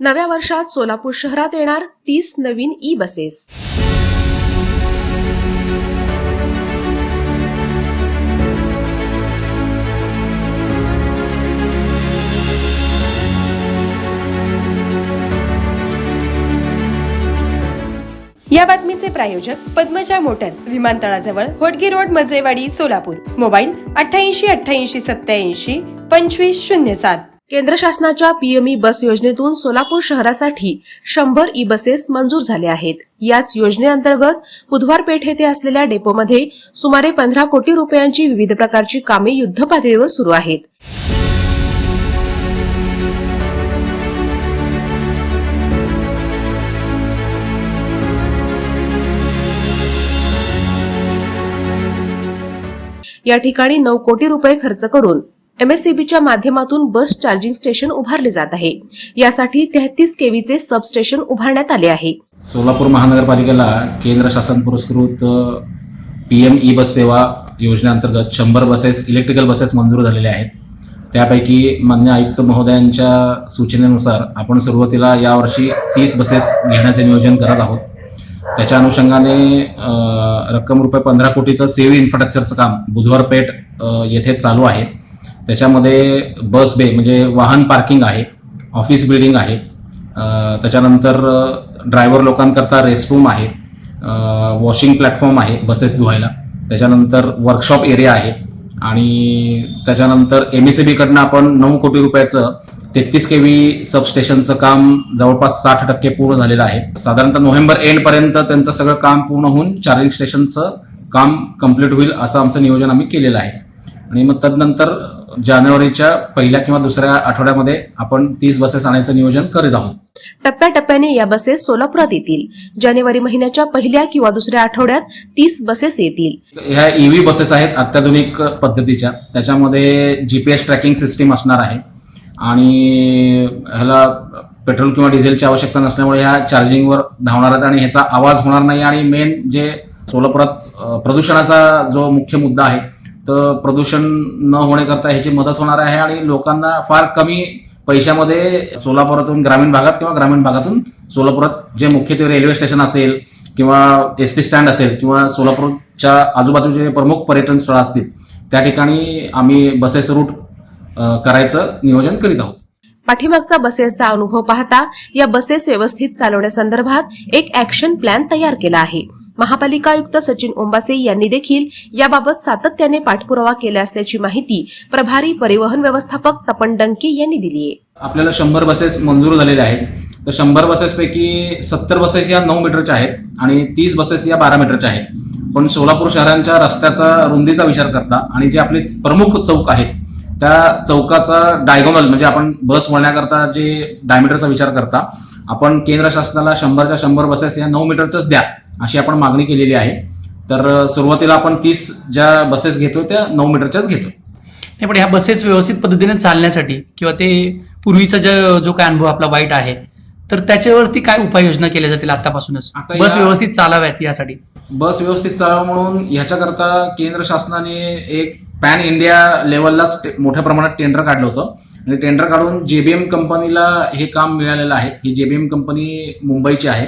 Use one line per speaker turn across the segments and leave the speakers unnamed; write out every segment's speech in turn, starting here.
नव्या वर्षात सोलापूर शहरात येणार तीस नवीन ई बसेस
या बातमीचे प्रायोजक पद्मजा मोटर्स विमानतळाजवळ होटगी रोड मजरेवाडी सोलापूर. मोबाईल अठ्ठ्याऐंशी अठ्ठ्याऐंशी सत्याऐंशी पंचवीस शून्य सात.
केंद्र शासनाच्या पीएमई बस योजनेतून सोलापूर शहरासाठी शंभर ई बसेस मंजूर झाल्या आहेत. याच योजनेअंतर्गत बुधवार पेठ येथे असलेल्या डेपोमध्ये सुमारे पंधरा कोटी रुपयांची विविध प्रकारची कामे युद्धपातळीवर सुरू आहेत. या ठिकाणी नऊ कोटी रुपये खर्च करून एमएससीबीच्या माध्यमातून बस चार्जिंग स्टेशन उभारले जात आहे. यासाठी तेहतीस केवीचे सबस्टेशन उभारण्यात आले आहे.
सोलापूर महानगरपालिकेला केंद्र शासन पुरस्कृत पी एम ई बस सेवा योजनेअंतर्गत शंभर बसेस इलेक्ट्रिकल बसेस मंजूर झालेल्या आहेत. त्यापैकी मान्य आयुक्त महोदयांच्या सूचनेनुसार आपण सुरुवातीला यावर्षी तीस बसेस घेण्याचे नियोजन करत आहोत. त्याच्या अनुषंगाने रक्कम रुपये पंधरा कोटीचं सेव्ह इन्फ्रास्ट्रक्चरचं काम बुधवार पेठ येथे चालू आहे. त्याच्यामध्ये बस बे म्हणजे वाहन पार्किंग आहे ऑफिस बिल्डिंग आहे त्याच्यानंतर ड्रायव्हर लोकांकरता रेस्टरूम आहे वॉशिंग प्लॅटफॉर्म आहे बसेस धुवायला. त्याच्यानंतर वर्कशॉप एरिया आहे आणि त्याच्यानंतर एम एस कडनं आपण नऊ कोटी रुपयाचं तेहतीस के व्ही सबस्टेशनचं काम जवळपास साठ टक्के पूर्ण झालेलं आहे. साधारणतः नोव्हेंबर एंडपर्यंत त्यांचं सगळं काम पूर्ण होऊन चार्जिंग स्टेशनचं काम कंप्लीट होईल असं आमचं नियोजन आम्ही केलेलं आहे. आणि मग तदनंतर जानेवारीच्या पहिल्या किंवा दुसऱ्या आठवड्यामध्ये आपण तीस बसेस आणायचं नियोजन करीत आहोत.
टप्प्याटप्प्याने या बसेस सोलापुरात येतील. जानेवारी महिन्याच्या पहिल्या किंवा दुसऱ्या आठवड्यात तीस बसेस येतील.
ह्या ईव्ही बसेस आहेत अत्याधुनिक पद्धतीच्या. त्याच्यामध्ये जीपीएस ट्रॅकिंग सिस्टीम असणार आहे. आणि ह्याला पेट्रोल किंवा डिझेलची आवश्यकता नसल्यामुळे ह्या चार्जिंगवर धावणार आहेत आणि ह्याचा आवाज होणार नाही. आणि मेन जे सोलापुरात प्रदूषणाचा जो मुख्य मुद्दा आहे तर प्रदूषण न होण्याकरता ह्याची मदत होणार आहे आणि लोकांना फार कमी पैशामध्ये सोलापुरातून ग्रामीण भागात किंवा ग्रामीण भागातून सोलापुरात जे मुख्यत्वे रेल्वे स्टेशन असेल किंवा एस टी स्टँड असेल किंवा सोलापूरच्या आजूबाजूचे प्रमुख पर्यटन स्थळं असतील त्या ठिकाणी आम्ही बसेस रूट करायचं नियोजन करीत आहोत.
पाठीमागचा बसेसचा अनुभव पाहता या बसेस व्यवस्थित चालवण्यासंदर्भात एक ऍक्शन प्लॅन तयार केला आहे. महापालिका आयुक्त सचिन ओंबासे यांनी देखील याबाबत सातत्याने पाठपुरावा केला असल्याची माहिती प्रभारी परिवहन व्यवस्थापक तपन डंके यांनी दिली आहे.
आपल्याला शंभर बसेस मंजूर झालेल्या आहेत. तर शंभर बसेसपैकी सत्तर बसेस या नऊ मीटरच्या आहेत आणि तीस बसेस या बारा मीटरच्या आहेत. पण सोलापूर शहरांच्या रस्त्याचा रुंदीचा विचार करता आणि जे आपले प्रमुख चौक आहेत त्या चौकाचा डायगोनल म्हणजे आपण बस वळण्याकरता जे डायमीटरचा विचार करता आपण केंद्र शासनाला शंभरच्या शंभर बसेस या नऊ मीटरच्याच द्या. अशी आपण मागणी केलेली आहे. तर सुरुवातीला आपण तीस ज्या बसेस घेतोय त्या नऊ मीटरच्याच घेतोय.
नाही पण ह्या बसेस व्यवस्थित पद्धतीने चालण्यासाठी किंवा ते पूर्वीचा जो जो काय अनुभव आपला वाईट आहे तर त्याच्यावरती काय उपाययोजना केल्या जातील आतापासूनच
आता
बस व्यवस्थित चालाव्यात यासाठी.
बस व्यवस्थित चालावं म्हणून ह्याच्याकरता केंद्र शासनाने एक पॅन इंडिया लेवललाच मोठ्या प्रमाणात टेंडर काढलं होतं. आणि टेंडर काढून जेबीएम कंपनीला हे काम मिळालेलं आहे. ही जेबीएम कंपनी मुंबईची आहे.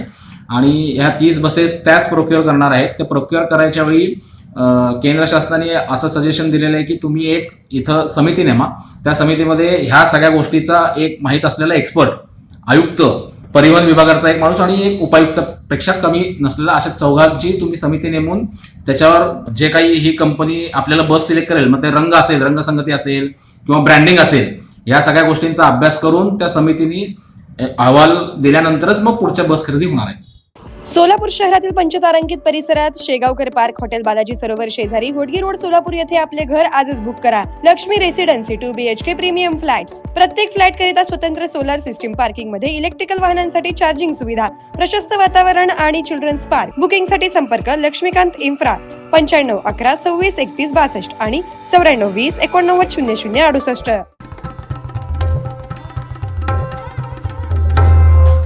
आणि ह्या तीस बसेस त्याच प्रोक्युअर करणार आहेत. ते प्रोक्युअर करायच्या वेळी केंद्र शासनाने असं सजेशन दिलेलं आहे की तुम्ही एक इथं समिती नेमा. त्या समितीमध्ये ह्या सगळ्या गोष्टीचा एक माहीत असलेला एक्सपर्ट आयुक्त परिवहन विभागाचा एक माणूस आणि एक उपायुक्तपेक्षा कमी नसलेला अशा चौघांची तुम्ही समिती नेमून त्याच्यावर जे काही ही कंपनी आपल्याला बस सिलेक्ट करेल मग ते रंग असेल रंगसंगती असेल किंवा ब्रँडिंग असेल या सगळ्या गोष्टींचा अभ्यास करून त्या समितीने अहवाल दिल्यानंतरच मग पुढच्या बस खरेदी होणार आहे.
सोलापूर शहरातील पंचतारांकित परिसरात शेगावकर पार्क हॉटेल बालाजी सरोवर शेजारी होडगी रोड सोलापूर येथे आपले घर आजच बुक करा. Laxmi residency two B H K premium flats. प्रत्येक फ्लॅट करिता स्वतंत्र सोलार सिस्टीम पार्किंगमध्ये इलेक्ट्रिकल वाहनांसाठी चार्जिंग सुविधा प्रशस्त वातावरण आणि चिल्ड्रन्स पार्क. बुकिंगसाठी संपर्क लक्ष्मीकांत इन्फ्रा पंच्याण्णव अकरा सव्वीस एकतीस बासष्ट आणि चौऱ्याण्णव वीस एकोणनव्वद शून्य शून्य अडुसष्ट.